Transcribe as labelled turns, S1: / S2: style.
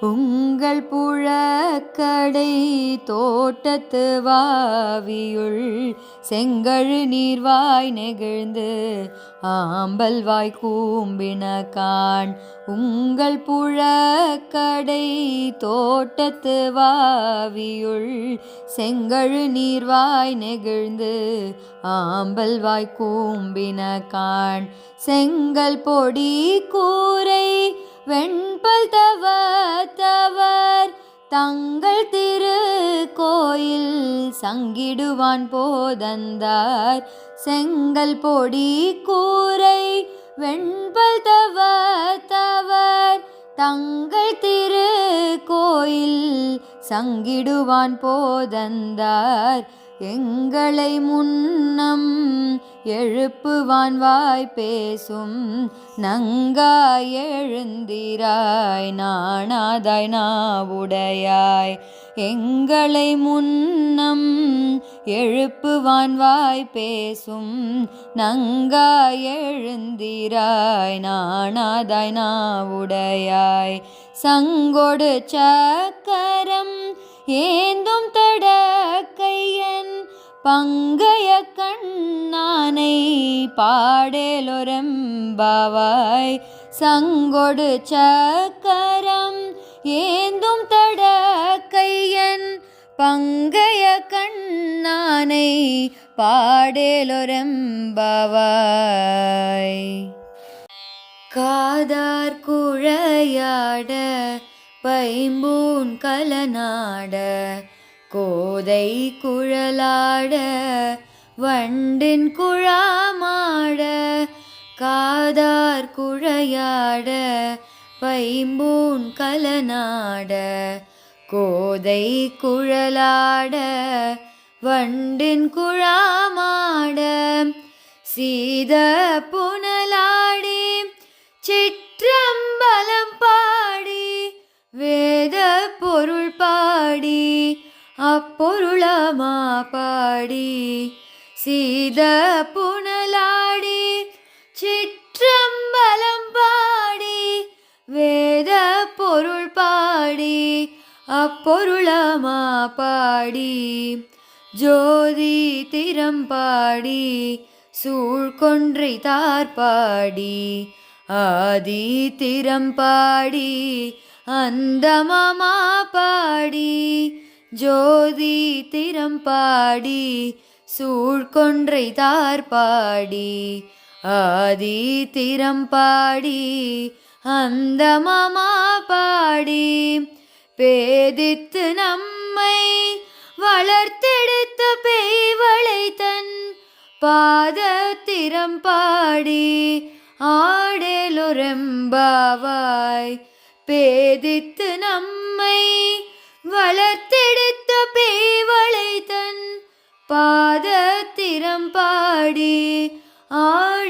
S1: உங்கள் புழக்கடை தோட்டத்து வாவியுள் செங்கழு நீர்வாய் நெகிழ்ந்து ஆம்பல் வாய் கூம்பின காண் உங்கள் புழக்கடை தோட்டத்து வாவியுள் செங்கழு நீர்வாய் நெகிழ்ந்து ஆம்பல் வாய் கூம்பின காண் செங்கல் பொடி கூரை வெண்பல் தவத்தவர் தங்கள் திரு கோயில் சங்கிடுவான் போதந்தார். செங்கல் பொடி கூரை வெண்பல் தவத்தவர் தங்கள் திரு கோயில் சங்கிடுவான் போதந்தார். எங்களை முன்னம் எழுப்புவான் வாய் பேசும். நங்காய் எழுந்திராய் நாணாதாய் நாவுடையாய். எங்களை முன்னம் எழுப்புவான் வாய் பேசும். நங்காய் எழுந்திராய் நாணாதாய் நாவுடையாய். சங்கொடு சக்கரம் ஏந்தும் தடக்கையன் பங்கைய கண்ணானை பாடேலொரம்பாவாய். சங்கொடு சக்கரம் ஏந்தும் தடக்கையன் பங்கைய கண்ணானை பாடேலொரம்பாவாய். காதார் குழையாட பைம்பூன் கலநாட கோதை குழலாட வண்டின் குழாமாட காதார் குழையாட பைம்பூன் கலநாட கோதை குழலாட வண்டின் குழாமாட சீத புனலாடி சிற்றம்பலம் பாடி வேத பொருள் பாடி அப்பொருளமா பாடி. சீத புனலாடி சிற்றம்பலம் பாடி வேத பொருள் பாடி அப்பொருளமா பாடி ஜோதி திறம் பாடி சூழ்கொன்றை தார்பாடி ஆதி திறம் பாடி அந்தமமா பாடி ஜோதி திறம் பாடி சூழ்கொன்றை தார்பாடி ஆதி திறம் பாடி அந்தமமா பாடி பேதித்து நம்மை வளர்த்தெடுத்த பெய்வளை தன் பாதத்திரம் பாடி ஆடேலொரெம்பாவாய். பேதித்து நம்மை வளர்த்தெடுத்த பெய்வளை தன் பா பாதத்திரம் பாடி ஆடேலொரெம்பாவாய்